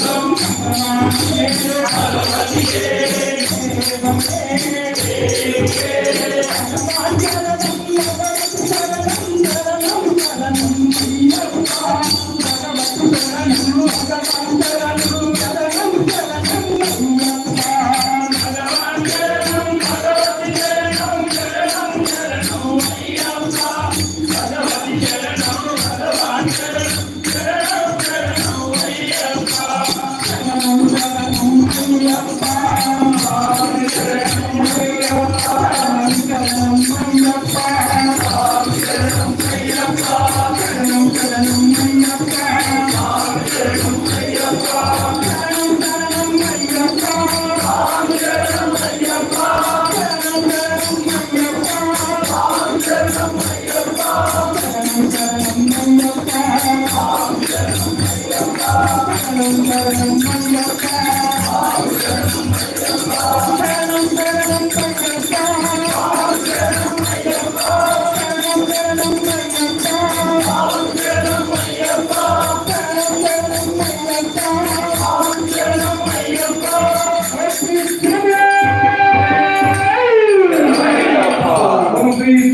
Thank you.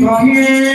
Swami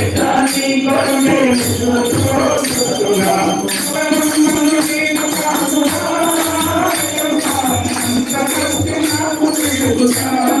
Thank you.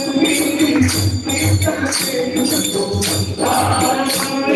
Wow.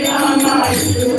నానాయుడు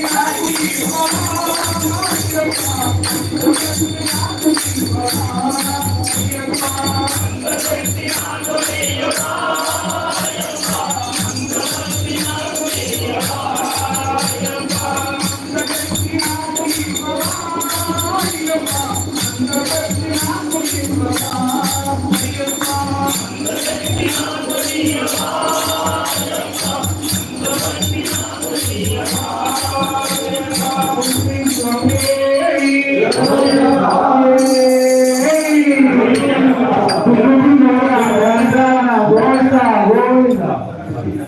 Thank you. పుష్పించుండే